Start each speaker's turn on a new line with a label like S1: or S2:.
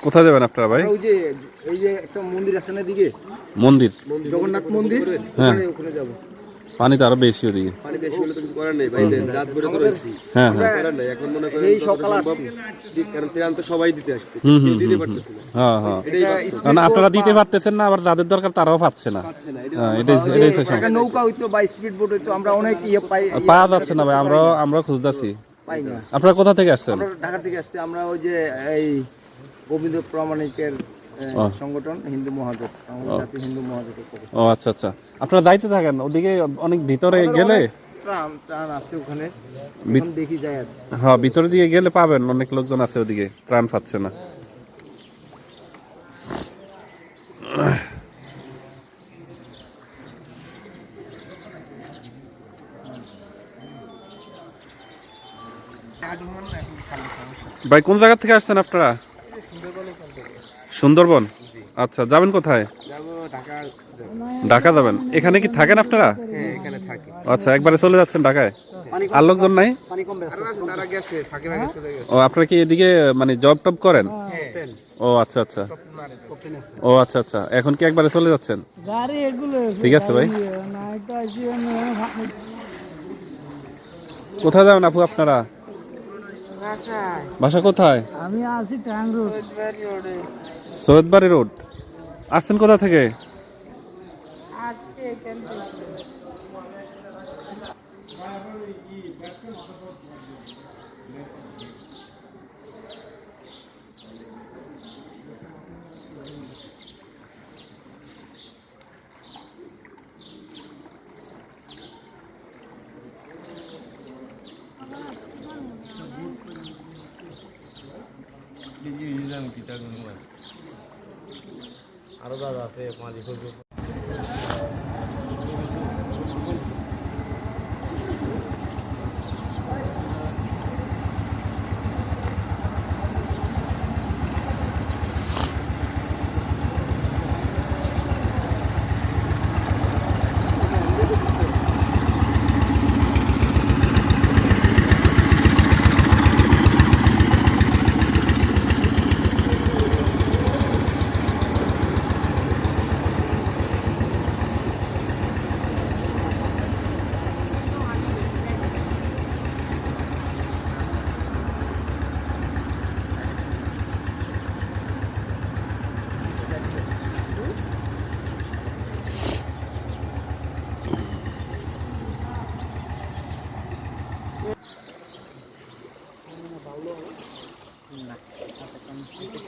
S1: কোথায় যাবেন আপনারা ভাই?
S2: ওই যে এই যে একটা মন্দির আছে না দিকে
S1: মন্দির।
S2: জগন্নাথ মন্দির?
S1: হ্যাঁ।
S2: ওখানে যাব।
S1: পানি তো আরও বেশি ওদিকে।
S3: পানি বেশি হলে তো কিছু করার নেই ভাই রাত ভরে তো রয়েছি।
S1: হ্যাঁ হ্যাঁ।
S3: করার নেই এখন মনে করেন
S2: এই সকাল
S3: সম্ভব কারণ ত্রাণ তো সবাই দিতে আসছে।
S1: হুম, হুম,
S3: কেউ দিতে পারতেছে না।
S1: হ্যাঁ হ্যাঁ।
S3: এটাই
S1: আপনারা দিতে পারতেছেন না আবার যাদের দরকার তারাও পাচ্ছে না।
S3: এটা
S1: হ্যাঁ এটাই এটাই হচ্ছে সমস্যা।
S2: নৌকা হইতো বা স্পিড বোট হইতো আমরা অনেক ইয়ে পাই
S1: পাওয়া যাচ্ছে না ভাই আমরাও আমরা খুঁজতেছি।
S2: পাই না।
S1: আপনারা কোথা থেকে আসছেন?
S2: আমরা ঢাকা থেকে আসছি আমরা ওই যে এই গোবিন্দ প্রামাণিকের সংগঠন হিন্দু মহাজোট আমাদের হিন্দু মহাজোটের
S1: ও আচ্ছা আচ্ছা। আপনারা যাইতে থাকেন? ওদিকে অনেক ভিতরে গেলে?
S2: ওখানে। দেখি যায়
S1: হ্যাঁ ভিতরে দিকে গেলে পাবেন অনেক লোকজন আছে ওদিকে ত্রাণ পাচ্ছে না। ভাই কোন জায়গা থেকে আসছেন আপনারা? সুন্দরবন? আচ্ছা যাবেন কোথায়?
S3: ঢাকা।
S1: ঢাকা যাবেন? এখানে কি থাকেন আপনারা?
S3: হ্যাঁ এখানে থাকি।
S1: আচ্ছা একবারে চলে যাচ্ছেন ঢাকায়? আর লোকজন নাই?
S2: পানি কম বেশ
S3: তারা গেছে ফাঁকে ফাঁকে চলে গেছে।
S1: ও আপনারা কি এদিকে মানে জব টব করেন? ও আচ্ছা আচ্ছা। ও আচ্ছা আচ্ছা। এখন কি একবারে চলে যাচ্ছেন? ঠিক আছে ভাই। কোথায় যাবেন আপু আপনারা? বাসা কোথায়?
S4: আমি আছি
S1: সৈয়দবাড়ি রোড। আসছেন কোথা থেকে?
S3: আরও দাদা আছে মাঝে Nah, apa kamu itu